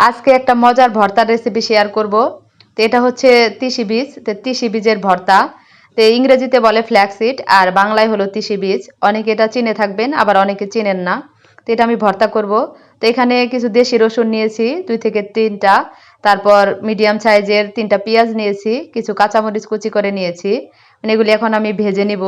আজকে একটা মজার ভর্তার রেসিপি শেয়ার করব। তো এটা হচ্ছে তিসি বীজ। তো তিসি বীজের ভর্তা। তো ইংরেজিতে বলে ফ্ল্যাক্সিড আর বাংলায় হলো তিসি বীজ। অনেকে এটা চিনে থাকবেন, আবার অনেকে চিনেন না। তো এটা আমি ভর্তা করব। তো এখানে কিছু দেশি রসুন নিয়েছি, দুই থেকে তিনটা। তারপর মিডিয়াম সাইজের তিনটা পেঁয়াজ নিয়েছি, কিছু কাঁচামরিচ কুচি করে নিয়েছি। মানে এগুলি এখন আমি ভেজে নিব।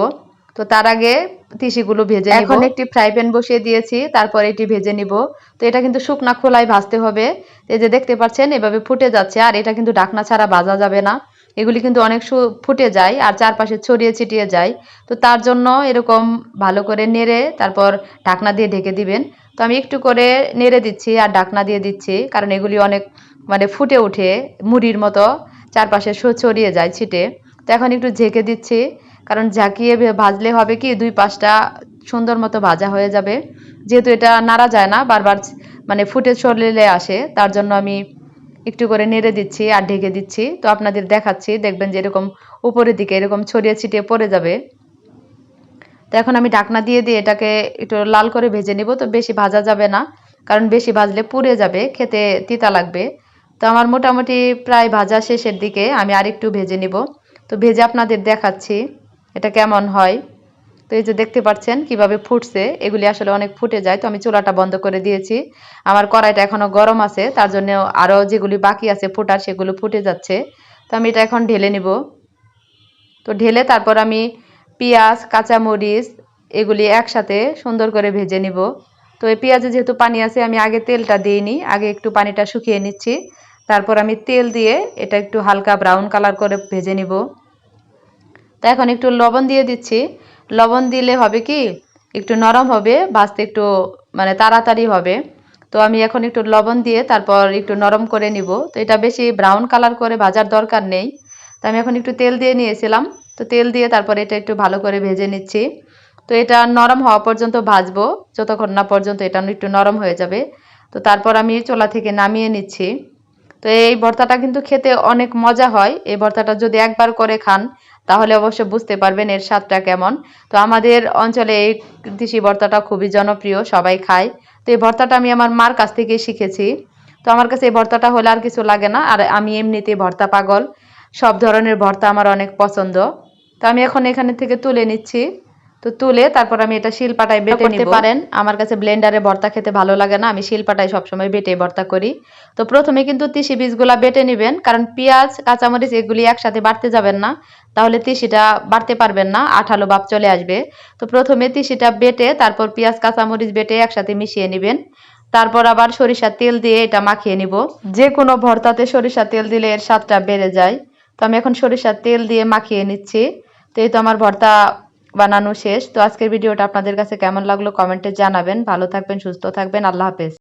তো তার আগে তিসিগুলো ভেজে এখন একটি ফ্রাই প্যান বসিয়ে দিয়েছি, তারপর এটি ভেজে নিব। তো এটা কিন্তু শুকনা খোলায় ভাজতে হবে। এই যে দেখতে পাচ্ছেন, এভাবে ফুটে যাচ্ছে, আর এটা কিন্তু ডাকনা ছাড়া ভাজা যাবে না। এগুলি কিন্তু অনেক ফুটে যায়, আর চারপাশে ছড়িয়ে ছিটিয়ে যায়। তো তার জন্য এরকম ভালো করে নেড়ে তারপর ঢাকনা দিয়ে ঢেকে দিবেন। তো আমি একটু করে নেড়ে দিচ্ছি আর ঢাকনা দিয়ে দিচ্ছি, কারণ এগুলি অনেক মানে ফুটে উঠে মুড়ির মতো, চারপাশে ছড়িয়ে যায় ছিটে। তো এখন একটু ঝেঁকে দিচ্ছি। কারণ ঝাঁকিয়ে ভাজলে হবে কি দুই পাশটা সুন্দর মতো ভাজা হয়ে যাবে। যেহেতু এটা নাড়া যায় না, বারবার মানে ফুটে চলে আসে, তার জন্য আমি একটু করে নেড়ে দিচ্ছি আর ঢেকে দিচ্ছি। তো আপনাদের দেখাচ্ছি, দেখবেন যে এরকম উপরের দিকে এরকম ছড়িয়ে ছিটিয়ে পড়ে যাবে। তো এখন আমি ঢাকনা দিয়ে দিয়ে এটাকে একটু লাল করে ভেজে নিব, তো বেশি ভাজা যাবে না, কারণ বেশি ভাজলে পুড়ে যাবে, খেতে তিতা লাগবে। তো আমার মোটামুটি প্রায় ভাজা শেষের দিকে আমি আরেকটু ভেজে নিব। তো ভেজে আপনাদের দেখাচ্ছি। এটা কেমন হয়? তো এই যে দেখতে পাচ্ছেন কীভাবে ফুটছে, এগুলি আসলে অনেক ফুটে যায়, তো আমি চুলাটা বন্ধ করে দিয়েছি। আমার কড়াইটা এখনও গরম আছে, তার জন্য আরও যেগুলি বাকি আছে ফুটার, সেগুলো ফুটে যাচ্ছে। তো আমি এটা এখন ঢেলে নিব। তো ঢেলে তারপর আমি পেঁয়াজ, কাঁচামরিচ এগুলি একসাথে সুন্দর করে ভেজে নিব। তো এই পেঁয়াজে যেহেতু পানি আছে, আমি আগে তেলটা দিইনি, আগে একটু পানিটা শুকিয়ে নিচ্ছি। তারপর আমি তেল দিয়ে এটা একটু হালকা ব্রাউন কালার করে ভেজে নিব। তো এখন একটু লবণ দিয়ে দিচ্ছি। লবণ দিলে হবে কি, একটু নরম হবে, ভাজতে একটু মানে তাড়াতাড়ি হবে। তো আমি এখন একটু লবণ দিয়ে তারপর একটু নরম করে নিব। তো এটা বেশি ব্রাউন কালার করে ভাজার দরকার নেই। তো আমি এখন একটু তেল দিয়ে নিয়েছিলাম। তো তেল দিয়ে তারপর এটা একটু ভালো করে ভেজে নিচ্ছি। তো এটা নরম হওয়া পর্যন্ত ভাজবো। যতক্ষণ না পর্যন্ত এটা একটু নরম হয়ে যাবে। তো তারপর আমি চোলা থেকে নামিয়ে নিচ্ছি। তো এই ভর্তাটা কিন্তু খেতে অনেক মজা হয়। এই ভর্তাটা যদি একবার করে খান, তাহলে অবশ্য বুঝতে পারবেন এর স্বাদটা কেমন। তো আমাদের অঞ্চলে এই কৃষি ভর্তাটা খুবই জনপ্রিয়, সবাই খায়। তো এই ভর্তাটা আমি আমার মার কাছ থেকে শিখেছি। তো আমার কাছে এই ভর্তাটা হলে আর কিছু লাগে না, আর আমি এমনিতে ভর্তা পাগল। সব ধরনের ভর্তা আমার অনেক পছন্দ। তো আমি এখন এখানে থেকে তুলে নিচ্ছি। তো তুলে তারপর আমি এটা শিলপাটায় বেটে নিতে পারেন। আমার কাছে ব্লেন্ডারে ভর্তা খেতে ভালো লাগে না। আমি শিলপাটায় সবসময় বেটে ভর্তা করি। তো প্রথমে কিন্তু তিসি বীজগুলা বেটে নেবেন। কারণ পেঁয়াজ কাঁচামরিচ এগুলি একসাথে বাড়তে যাবেন না। তাহলে তিসিটা বাড়তে পারবেন না। আঠালো ভাব চলে আসবে। তো প্রথমে তিসিটা বেটে তারপর পেঁয়াজ কাঁচামরিচ বেটে একসাথে মিশিয়ে নেবেন। তারপর আবার সরিষার তেল দিয়ে এটা মাখিয়ে নিব। যে কোনো ভর্তাতে সরিষার তেল দিলে এর স্বাদটা বেড়ে যায়। তো আমি এখন সরিষার তেল দিয়ে মাখিয়ে নিচ্ছি। তো এই তো আমার ভর্তা বানানো শেষ। তো আজকের ভিডিওটা আপনাদের কাছে কেমন লাগল কমেন্টে জানাবেন। ভালো থাকবেন, সুস্থ থাকবেন। আল্লাহ হাফেজ।